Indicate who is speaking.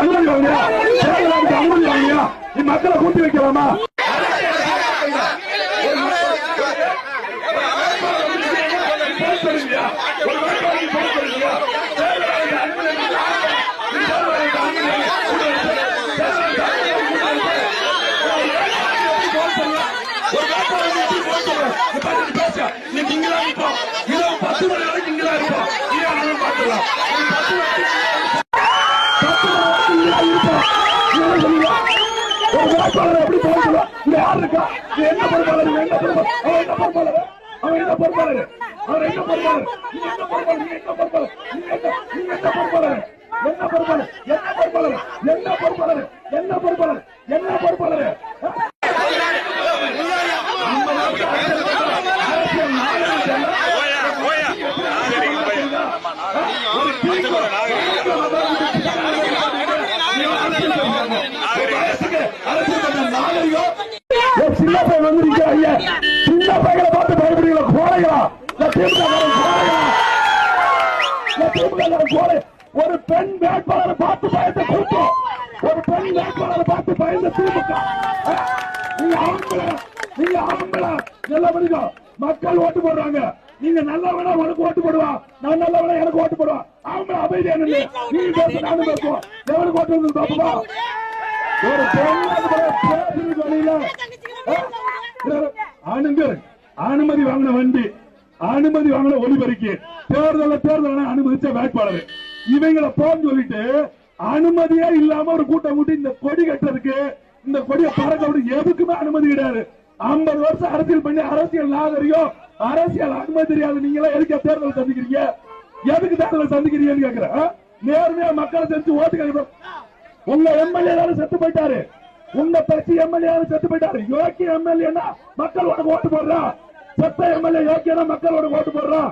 Speaker 1: அனுமதி வாங்கியா தேர்தல் அனுமதி வாங்கியா நீ மக்களை கூட்டி வைக்கலாமா நீ ஒரு வேட்பாளர் எப்படி போகலாம் இங்க யார் இருக்கா இது என்ன பொறுப்பாளர் இவன் என்ன பொறுப்பாளர் அவன் என்ன பொறுப்பாளர் அவன் என்ன பொறுப்பாளர் அவர் என்ன பொறுப்பாளர் நீ என்ன பொறுப்பாளர் நீ என்ன பொறுப்பாளர் நீ என்ன நீ என்ன பொறுப்பாளர் என்ன பொறுப்பாளர் என்ன பொறுப்பாளர் என்ன பொறுப்பாளர் என்ன பொறுப்பாளர் என்ன பொறுப்பாளர் ஏய், சின்ன பையன் வந்து நிக்கிற சின்ன பையனை பார்த்து பயப்படுறீங்களா? கோழைகளா? ஒரு பெண் வேட்பாளரை பார்த்து பயந்த கூட்டம். ஒரு பெண் வேட்பாளரை பார்த்து பயந்த திமுக. நீங்க ஆம்பளை நீங்க ஆம்பளை. நல்லா படிங்க மக்கள் ஓட்டு போடுறாங்க. நீங்க நல்லவனா உனக்கு ஓட்டு போடுவா. நான் நல்லவனா எனக்கு ஓட்டு போடுவா. ஆம்பளை அமைதி என்ன நீ பேச நானும் பேசுவோம். எவனுக்கு ஓட்டு வந்து பாப்பா? ஒரு பெண் வழியில அனுமதி வண்டி அனுமதி வாங்கின ஒளிபெருக்கி. தேர்தல தேர்தல் அனுமதிச்ச வேட்பாளர். இவங்களை போன்னு சொல்லிட்டு அனுமதியே இல்லாம ஒரு கூட்டம் கூட்டி இந்த கொடி கட்டுறதுக்கு இந்த கொடியை பறக்க விட எதுக்குமே அனுமதி கிடையாது. ஐம்பது வருஷம் அரசியல் பண்ணி அரசியல் நாகரிகம் அரசியல் அனுமதி தெரியாது. நீங்க எல்லாம் எதுக்கு தேர்தல் சந்திக்கிறீங்க? எதுக்கு தேர்தல் சந்திக்கிறீங்கன்னு கேக்குறேன். நேர்மையா மக்களை தெரிஞ்சு ஓட்டு கேட்க உங்க எம்எல்ஏ தானே செத்து போயிட்டாரு. உங்க கட்சி எம்எல்ஏ செத்து போயிட்டாரு. யோக்கிய எம்எல்ஏனா மக்கள் உனக்கு ஓட்டு போடுறா. செத்த எம்எல்ஏ யோக்கியனா மக்கள் ஓட்டு போடுறோம்